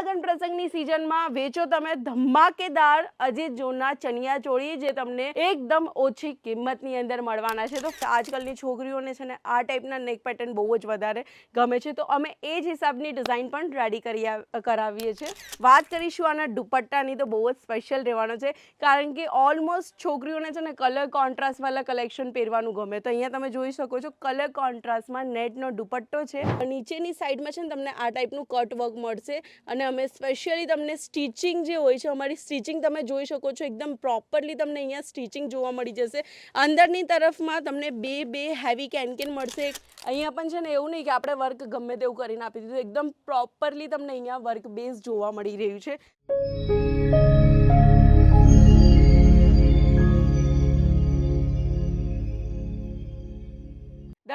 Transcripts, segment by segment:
લગ્ન પ્રસંગની સિઝનમાં વેચો તમે ધમાકેદાર અજીત જોના ચણિયા ચોળી જે તમને એકદમ ઓછી કિંમતની અંદર મળવાના છે. તો આજકાલની છોકરીઓને છે ને આ ટાઈપના નેક પેટર્ન બહુ જ વધારે ગમે છે. તો અમે એ જ હિસાબની ડિઝાઇન પણ રેડી કરી કરાવીએ છીએ. વાત કરીશું આના દુપટ્ટાની તો બહુ જ સ્પેશિયલ રહેવાનો છે. કારણ કે ઓલમોસ્ટ છોકરીઓને છે ને કલર કોન્ટ્રાસ્ટવાળા કલેક્શન પહેરવાનું ગમે. તો અહીંયા તમે જોઈ શકો છો કલર કોન્ટ્રાસ્ટમાં નેટનો દુપટ્ટો છે. નીચેની સાઈડમાં છે ને તમને આ ટાઈપનું કટ વર્ક મળશે. અને અમે સ્પેશિયલી તમને સ્ટિચિંગ જે હોય છે, અમારી સ્ટિચિંગ તમે જોઈ શકો છો, એકદમ પ્રોપરલી તમને અહીંયા સ્ટિચિંગ જોવા મળી જશે. અંદરની તરફમાં તમને બે બે હેવી કેનકેન મળશે. અહીંયા પણ છે ને એવું નહીં કે આપણે વર્ક ગમે તેવું કરીને આપી દીધું, એકદમ પ્રોપરલી તમને અહીંયા વર્ક બેઝ જોવા મળી રહ્યું છે.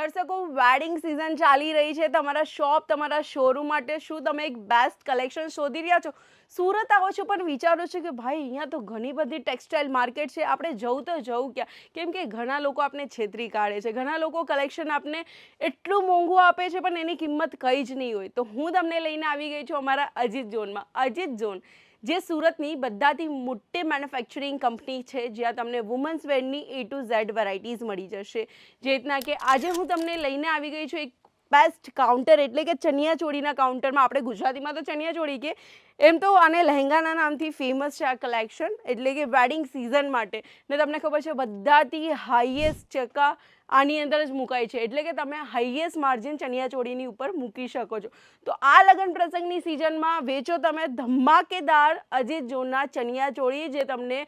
દર્શકો વેડિંગ સિઝન ચાલી રહી છે. તમારા શોપ તમારા શોરૂમ માટે શું તમે એક બેસ્ટ કલેક્શન શોધી રહ્યા છો? સુરત આવો છો, પણ વિચારો છો કે ભાઈ, અહીંયા તો ઘણી બધી ટેક્સટાઇલ માર્કેટ છે. આપણે જવું તો જવું ક્યાં? કેમ કે ઘણા લોકો આપણે છેતરી કાઢે છે. ઘણા લોકો કલેક્શન આપને એટલું મોંઘું આપે છે, પણ એની કિંમત કંઈ જ નહીં હોય. તો હું તમને લઈને આવી ગઈ છું અમારા અજીત ઝોનમાં. અજીત ઝોન જે સુરતની બધાથી મોટી મેન્યુફેક્ચરિંગ કંપની છે, જ્યાં તમને વુમન્સ વેરની એ ટુ ઝેડ વેરાયટીઝ મળી જશે. જે રીતના કે આજે હું તમને લઈને આવી ગઈ છું એક બેસ્ટ કાઉન્ટર એટલે કે ચણિયા ચોળીના કાઉન્ટરમાં આપણે ગુજરાતીમાં તો ચણિયા ચોળી કે, એમ તો આને લહેંગાના નામથી ફેમસ છે આ કલેક્શન એટલે કે વેડિંગ સિઝન માટે. ને તમને ખબર છે, બધાથી હાઈએસ્ટ ચકા આની અંદર જ મુકાય છે. એટલે કે તમે હાઈએસ્ટ માર્જિન ચણિયાચોળીની ઉપર મૂકી શકો છો. તો આ લગ્ન પ્રસંગની સિઝનમાં વેચો તમે ધમાકેદાર અજીત જોના ચણિયાચોળી જે તમને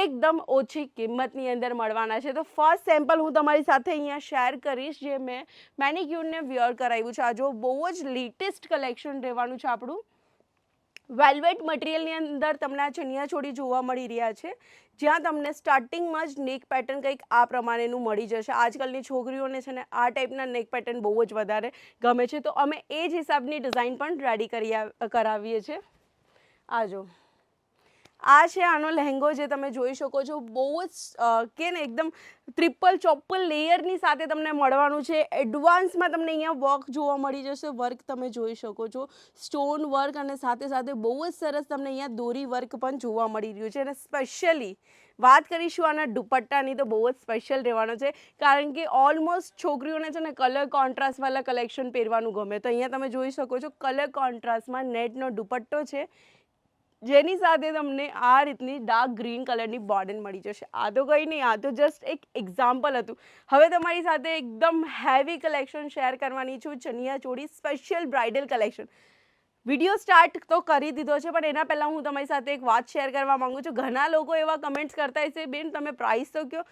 એકદમ ઓછી કિંમતની અંદર મળવાના છે. તો ફર્સ્ટ સેમ્પલ હું તમારી સાથે અહીંયા શેર કરીશ જે મેં મેનિક્યુરને વ્યર કરાવ્યું છે. આ જો બહુ જ લેટેસ્ટ કલેક્શન રહેવાનું છે આપણું. વેલ્વેટ મટીરિયલની અંદર તમને આ ચણિયા ચોળી જોવા મળી રહ્યા છે. જ્યાં તમને સ્ટાર્ટિંગમાં જ નેક પેટર્ન કંઈક આ પ્રમાણેનું મળી જશે. આજકાલની છોકરીઓને છે ને આ ટાઈપના નેક પેટર્ન બહુ જ વધારે ગમે છે. તો અમે એ જ હિસાબની ડિઝાઇન પણ રેડી કરી કરાવીએ છીએ. આ જો. આ છે આનો લહેંગો જે તમે જોઈ શકો છો. બહુ જ કે ને એકદમ ટ્રિપલ ચોપલ લેયરની સાથે તમને મળવાનું છે. એડવાન્સમાં તમને અહીંયા વર્ક જોવા મળી જશે વર્ક તમે જોઈ શકો છો. સ્ટોન વર્ક અને સાથે સાથે બહુ જ સરસ તમને અહીંયા દોરી વર્ક પણ જોવા મળી રહ્યું છે. અને સ્પેશિયલી વાત કરીશું આના દુપટ્ટાની, તો બહુ જ સ્પેશિયલ રહેવાનો છે. કારણ કે ઓલમોસ્ટ છોકરીઓને છે ને કલર કોન્ટ્રાસ્ટવાળા કલેક્શન પહેરવાનું ગમે. તો અહીંયા તમે જોઈ શકો છો કલર કોન્ટ્રાસ્ટમાં નેટનો દુપટ્ટો છે. જેની સાથે તમને આ રીતની ડાર્ક ગ્રીન કલરની બોર્ડર મળી જશે. આ તો કંઈ નહીં, આ તો જસ્ટ એક એક્ઝામ્પલ હતું. હવે તમારી સાથે એકદમ હેવી કલેક્શન શેર કરવાની છું, chaniya choli special bridal collection video start તો કરી દીધો છે, પણ એના પહેલાં હું તમારી સાથે એક વાત શેર કરવા માંગુ છું. ઘણા લોકો એવા કમેન્ટ્સ કરતા હશે, બેન, તમે પ્રાઇસ તો કયો?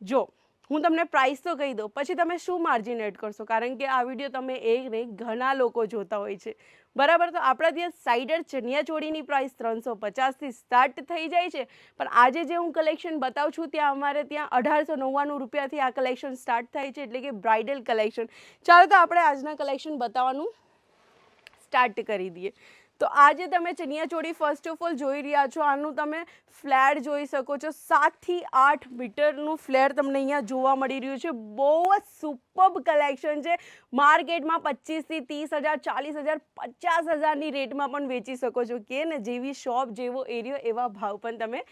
જો હું તમને પ્રાઇસ તો કહી દઉં, પછી તમે શું માર્જિન એડ કરશો? કારણ કે આ વીડિયો તમે એક નહીં ઘણા લોકો જોતા હોય છે. બરાબર? તો આપણા ત્યાં સાઈડર ચણિયાચોળીની પ્રાઇસ ત્રણસો પચાસથી સ્ટાર્ટ થઈ જાય છે. પણ આજે જે હું કલેક્શન બતાવું છું, ત્યાં અમારે ત્યાં અઢારસો નવ્વાણું રૂપિયાથી આ કલેક્શન સ્ટાર્ટ થાય છે, એટલે કે બ્રાઇડલ કલેક્શન ચાલો તો આપણે આજના કલેક્શન બતાવવાનું સ્ટાર્ટ કરી દઈએ. તો આજે તમે ચણિયાચોળી ફર્સ્ટ ઓફ ઓલ જોઈ રહ્યા છો. આનું તમે ફ્લેર જોઈ શકો છો. સાતથી આઠ મીટરનું ફ્લેર તમને અહીંયા જોવા મળી રહ્યું છે. બહુ જ સુપર્બ કલેક્શન છે. માર્કેટમાં પચીસથી ત્રીસ હજાર, ચાલીસ હજાર, પચાસ હજારની રેટમાં પણ વેચી શકો છો. કે ને જેવી શોપ જેવો એરિયો એવા ભાવ પણ તમે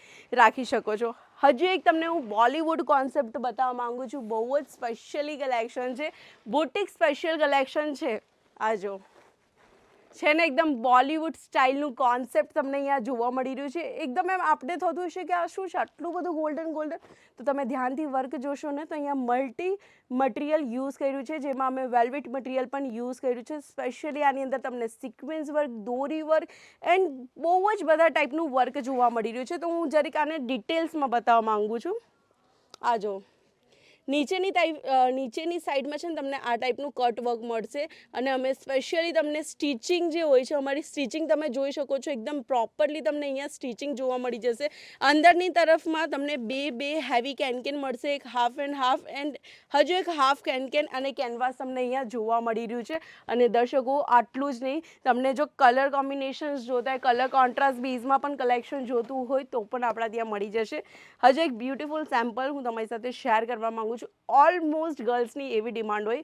રાખી શકો છો. હજુ એક તમને હું બોલિવૂડ કોન્સેપ્ટ બતાવવા માંગુ છું. બહુ જ સ્પેશિયલી કલેક્શન છે. બુટિક સ્પેશિયલ કલેક્શન છે. આ જો. છે ને એકદમ બોલિવૂડ સ્ટાઇલનું કોન્સેપ્ટ તમને અહીંયા જોવા મળી રહ્યું છે. એકદમ એમ આપણે થતું હશે કે આ શું છે? આટલું બધું ગોલ્ડન ગોલ્ડન તો તમે ધ્યાનથી વર્ક જોશો ને તો અહીંયા મલ્ટી મટીરિયલ યુઝ કર્યું છે, જેમાં અમે વેલ્વેટ મટીરિયલ પણ યુઝ કર્યું છે. સ્પેશિયલી આની અંદર તમને સિક્વન્સ વર્ક દોરી વર્ક એન્ડ બહુ જ બધા ટાઈપનું વર્ક જોવા મળી રહ્યું છે. તો હું જરીક આને ડિટેલ્સમાં બતાવવા માગું છું. આ જો. નીચેની ટાઈપ નીચેની સાઈડમાં છે ને તમને આ ટાઈપનું કટ વર્ક મળશે. અને અમે સ્પેશિયલી તમને સ્ટિચિંગ જે હોય છે, અમારી સ્ટિચિંગ તમે જોઈ શકો છો, એકદમ પ્રોપરલી તમને અહીંયા સ્ટિચિંગ જોવા મળી જશે. અંદરની તરફમાં તમને બે બે હેવી કેનકેન મળશે, એક હાફ એન્ડ હાફ એન્ડ હજુ એક હાફ કેનકેન અને કેનવાસ તમને અહીંયા જોવા મળી રહ્યું છે. અને દર્શકો, આટલું જ નહીં, તમને જો કલર કોમ્બિનેશન્સ જોતા હોય કલર કોન્ટ્રાસ્ટ બેઝમાં પણ કલેક્શન જોતું હોય, તો પણ આપણા ત્યાં મળી જશે. હજુ એક બ્યુટીફુલ સેમ્પલ હું તમારી સાથે શેર કરવા માંગુ છું ઓલમોસ્ટ ગર્લ્સની એવી ડિમાન્ડ હોય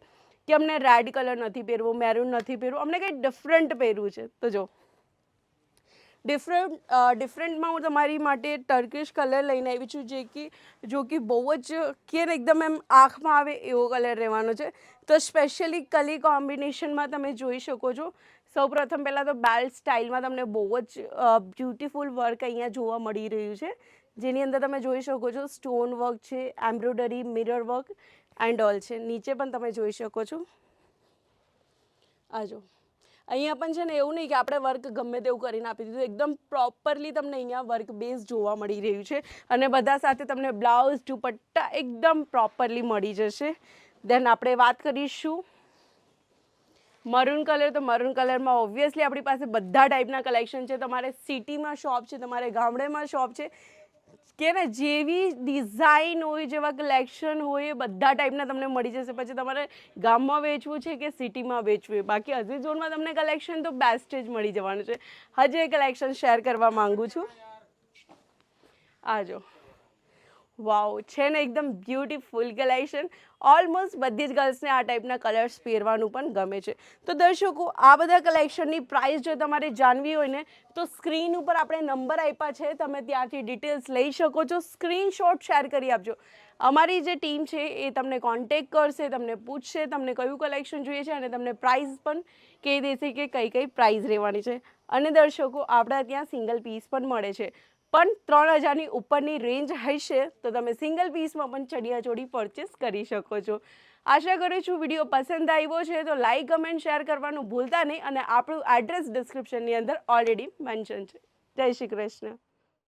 કે અમને રેડ કલર નથી પહેરવો મેરૂન નથી પહેરવું, અમને કંઈ ડિફરન્ટ પહેરવું છે. તો જો ડિફરન્ટ ડિફરન્ટમાં હું તમારી માટે ટર્કિશ કલર લઈને આવી છું જે કે, જો કે બહુ જ કે એકદમ એમ આંખમાં આવે એવો કલર રહેવાનો છે. તો સ્પેશિયલી કલી કોમ્બિનેશનમાં તમે જોઈ શકો છો. સૌપ્રથમ પહેલાં તો બેલ્ટ સ્ટાઇલમાં તમને બહુ જ બ્યુટિફુલ વર્ક અહીંયા જોવા મળી રહ્યું છે. જેની અંદર તમે જોઈ શકો છો સ્ટોન વર્ક છે embroidery mirror work and all છે. નીચે પણ તમે જોઈ શકો છો. આજો અહીંયા પણ છે ને એવું નહીં કે આપણે વર્ક ગમે તેવું કરીને આપી દીધું. એકદમ પ્રોપરલી તમને અહીંયા વર્ક બેઝ જોવા મળી રહ્યું છે. અને બધા સાથે તમને બ્લાઉઝ દુપટ્ટા એકદમ પ્રોપરલી મળી જશે. દેન આપણે વાત કરીશું મરૂન કલર તો મરૂન કલરમાં ઓબ્વિયસલી આપણી પાસે બધા ટાઈપના કલેક્શન છે. તમારે સિટીમાં શોપ છે, તમારે ગામડેમાં શોપ છે. કે ને જેવી ડિઝાઇન હોય, જેવા કલેક્શન હોય, એ બધા ટાઈપના તમને મળી જશે. પછી તમારે ગામમાં વેચવું છે કે સિટીમાં વેચવું છે? બાકી હજી ઝોનમાં તમને કલેક્શન તો બેસ્ટ જ મળી જવાનું છે. હજી એ કલેક્શન શેર કરવા માંગુ છું. આજો વાવ છે ને એકદમ બ્યુટીફુલ કલેક્શન ઓલમોસ્ટ બધી જ ગર્લ્સને આ ટાઈપના કલર્સ પહેરવાનું પણ ગમે છે. તો દર્શકો, આ બધા કલેક્શનની પ્રાઇસ જો તમારે જાણવી હોય ને, તો સ્ક્રીન ઉપર આપણે નંબર આપ્યા છે. તમે ત્યાંથી ડિટેલ્સ લઈ શકો છો. સ્ક્રીનશોટ શેર કરી આપજો. અમારી જે ટીમ છે એ તમને કોન્ટેક કરશે, તમને પૂછશે, તમને કયું કલેક્શન જોઈએ છે અને તમને પ્રાઇસ પણ કહી દેશે કે કઈ કઈ પ્રાઇસ રહેવાની છે. અને દર્શકો, આપણા ત્યાં સિંગલ પીસ પણ મળે છે. પણ ત્રણ હજારની ઉપરની રેન્જ હશે, તો તમે સિંગલ પીસમાં પણ ચણિયાચોળી પરચેસ કરી શકો છો. આશા કરું છું વીડિયો પસંદ આવ્યો છે, તો લાઈક કમેન્ટ શેર કરવાનું ભૂલતા નહીં અને આપણું એડ્રેસ ડિસ્ક્રિપ્શનની અંદર ઓલરેડી મેન્શન છે. જય શ્રી કૃષ્ણ.